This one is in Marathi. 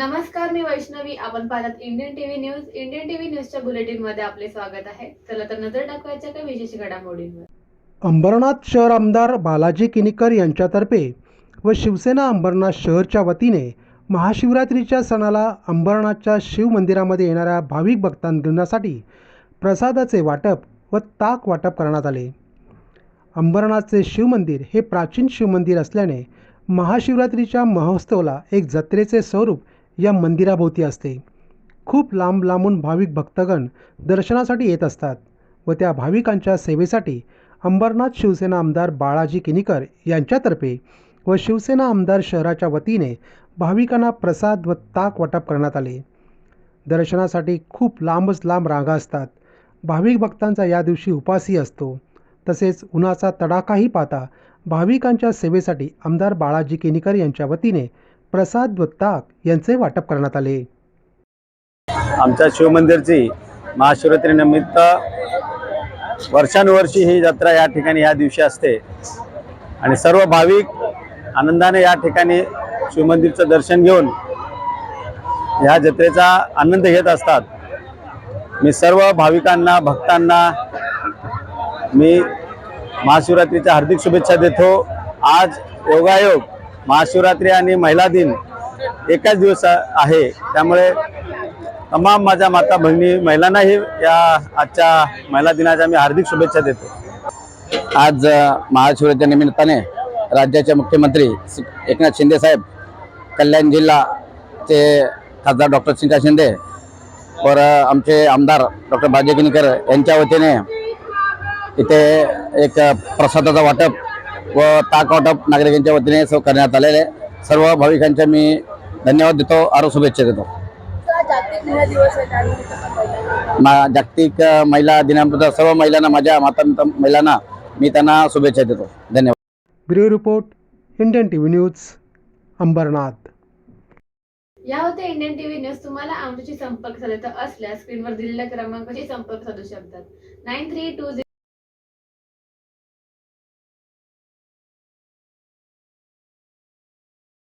नमस्कार मी वैष्णवी. आपण पाहतात Indian TV news Indian TV न्यूजच्या बुलेटिनमध्ये आपले स्वागत आहे. चला तर नजर टाकवायच्या काही विशेष घडामोडींवर. अंबरनाथ शहर आमदार बालाजी किनीकर यांच्यातर्फे व शिवसेना अंबरनाथ शहरच्या वतीने महाशिवरात्रीच्या सणाला अंबरनाथच्या शिव मंदिरामध्ये येणाऱ्या भाविक भक्तांसाठी प्रसादाचे वाटप व ताक वाटप करण्यात आले. अंबरनाथचे शिवमंदिर हे प्राचीन शिवमंदिर असल्याने महाशिवरात्रीच्या महोत्सवाला एक जत्रेचे स्वरूप या मंदिराभोवती असते. खूप लांब लांबून भाविक भक्तगण दर्शनासाठी येत असतात व त्या भाविकांच्या सेवेसाठी अंबरनाथ शिवसेना आमदार बाळाजी किनीकर यांच्यातर्फे व शिवसेना आमदार शहराच्या वतीने भाविकांना प्रसाद व ताक वाटप करण्यात आले. दर्शनासाठी खूप लांबच लांब रांगा असतात. भाविक भक्तांचा या दिवशी उपासही असतो. तसेच उन्हाचा तडाखाही पाहता भाविकांच्या सेवेसाठी आमदार बाळाजी किनीकर यांच्या वतीने प्रसाद व यांचे वाटप करण्यात आले. आमच्या शिवमंदिरची महाशिवरात्रीनिमित्त वर्षानुवर्षी ही जत्रा या ठिकाणी या दिवशी असते. आणि सर्व भाविक आनंदाने या ठिकाणी शिवमंदिरचं दर्शन घेऊन ह्या जत्रेचा आनंद घेत असतात. मी सर्व भाविकांना भक्तांना मी महाशिवरात्रीच्या हार्दिक शुभेच्छा देतो. आज योगायोग महाशिवरात्री आणि महिला दिन एकाच दिवस आहे. त्यामुळे तमाम माझ्या माता बहिणी महिलांनाही या आजच्या महिला दिनाच्या मी हार्दिक शुभेच्छा देतो. आज महाशिवरात्रीच्या निमित्ताने राज्याचे मुख्यमंत्री एकनाथ शिंदे साहेब कल्याण जिल्हाचे खासदार डॉक्टर चिंता शिंदे वर आमचे आमदार डॉक्टर बाजे किनीकर यांच्या वतीने इथे एक प्रसादाचं वाटप व ताक वाटप नागरिकांच्या वतीने सर्व करण्यात आलेले आहे. सर्व भाविकांच्या मी धन्यवाद देतो आरो शुभेच्छा देतो. जागतिक महिला मा जागतिक दिनानिमित्त सर्व महिलांना माझ्या माता महिलांना मी त्यांना शुभेच्छा देतो. धन्यवाद. Bureau report Indian T V news Ambernath. या होत्या इंडियन टीव्ही न्यूज. तुम्हाला आमच्याशी संपर्क साधायचा असल्यास स्क्रीनवर दिलेल्या क्रमांकाशी संपर्क साधू शकतात. Nine three to